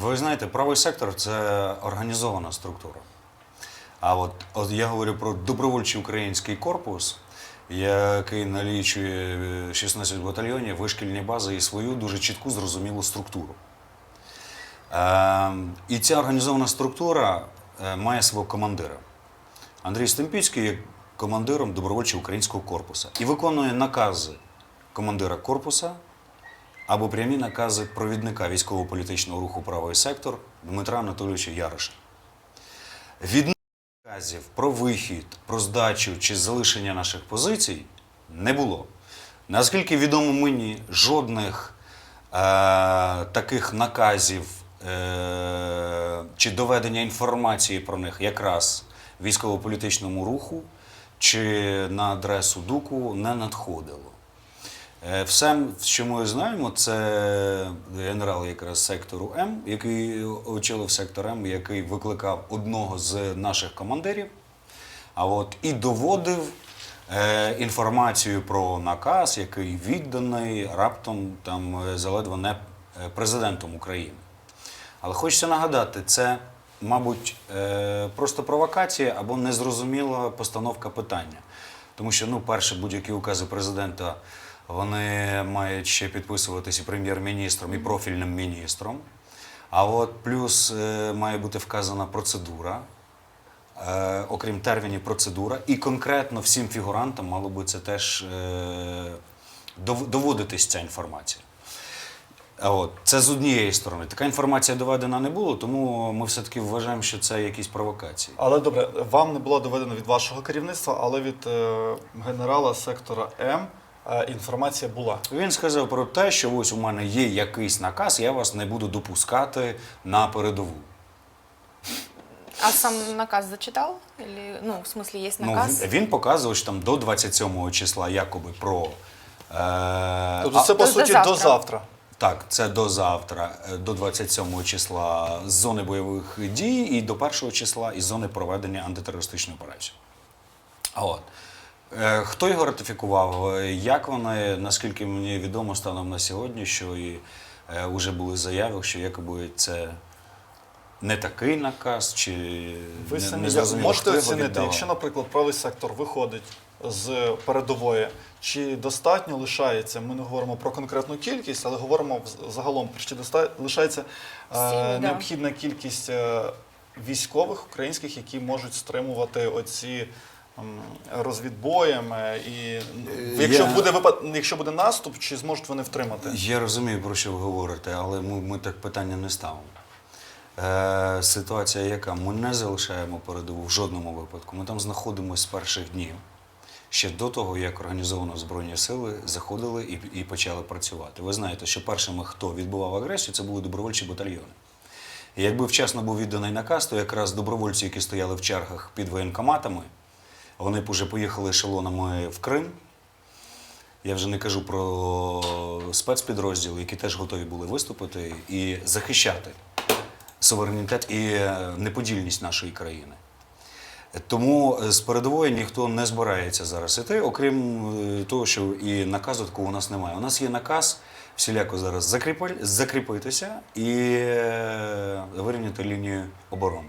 Ви знаєте, правий сектор це організована структура. А от, от я говорю про добровольчий український корпус, який налічує е, 16 батальйонів, вишкільні бази і свою дуже чітку зрозумілу структуру. Е, і ця організована структура е, має свого командира. Андрій Стемпіцький є командиром добровольчого українського корпусу і виконує накази командира корпуса або прямі накази провідника військово-політичного руху правий сектор Дмитра Анатолійовича Яриша. Від наказів про вихід, про здачу чи залишення наших позицій не було. Наскільки відомо мені, жодних е, таких наказів е, чи доведення інформації про них якраз військово-політичному руху чи на адресу ДУКу не надходило. Е, Все, що ми знаємо, це генерал якраз сектору М, який очолив сектор М, який викликав одного з наших командирів, а от і доводив е, інформацію про наказ, який відданий раптом там е, заледве не е, президентом України. Але хочеться нагадати, це, мабуть, е, просто провокація або незрозуміла постановка питання. Тому що, ну, перше, будь-які укази президента вони мають ще підписуватися прем'єр-міністром, і профільним міністром. А от плюс е, має бути вказана процедура, е, окрім термінів, процедура, і конкретно всім фігурантам мало би це теж е, доводитись ця інформація. От, це з однієї сторони. Така інформація доведена не було, тому ми все-таки вважаємо, що це якісь провокації. Але добре, вам не було доведено від вашого керівництва, але від е, генерала сектора М інформація була. Він сказав про те, що ось у мене є якийсь наказ, я вас не буду допускати на передову. А сам наказ зачитал? Или, ну, в смысле, есть Ну, наказ? він, він показував, що там до 27 числа якоби про. Е, Тобто а- це по До суті завтра. до завтра. Так, це до завтра, е, до 27 числа з зони бойових дій і до 1 числа із зони проведення антитерористичної операції. А от. Е, Хто його ратифікував? Е, Як вони, наскільки мені відомо станом на сьогодні, що і е, вже були заяви, що якоби це не такий наказ, чи Ви не, самі не зрозуміло, можете хто оцінити, віддавав. якщо, наприклад, правий сектор виходить з передової, чи достатньо лишається? Ми не говоримо про конкретну кількість, але говоримо в- загалом, чи доста- лишається е, необхідна кількість е, військових українських, які можуть стримувати оці. М, Розвідбоєм е, і якщо я- буде випад, якщо буде наступ, чи зможуть вони втримати? Я розумію, про що ви говорите, але ми, ми так питання не ставимо. Е, ситуація яка? Ми не залишаємо передову в жодному випадку. Ми там знаходимося з перших днів, ще до того, як організовано Збройні сили заходили і, і почали працювати. Ви знаєте, що першими, хто відбував агресію, це були добровольчі батальйони. І якби вчасно був відданий наказ, то якраз добровольці, які стояли в чергах під воєнкоматами, вони б уже поїхали ешелонами в Крим. Я вже не кажу про спецпідрозділи, які теж готові були виступити і захищати суверенітет і е, неподільність нашої країни. Тому е, з передової ніхто не збирається зараз іти, окрім е, того, що і наказу такого у нас немає. У нас є наказ всіляко зараз закріпитися і вирівняти лінію оборони.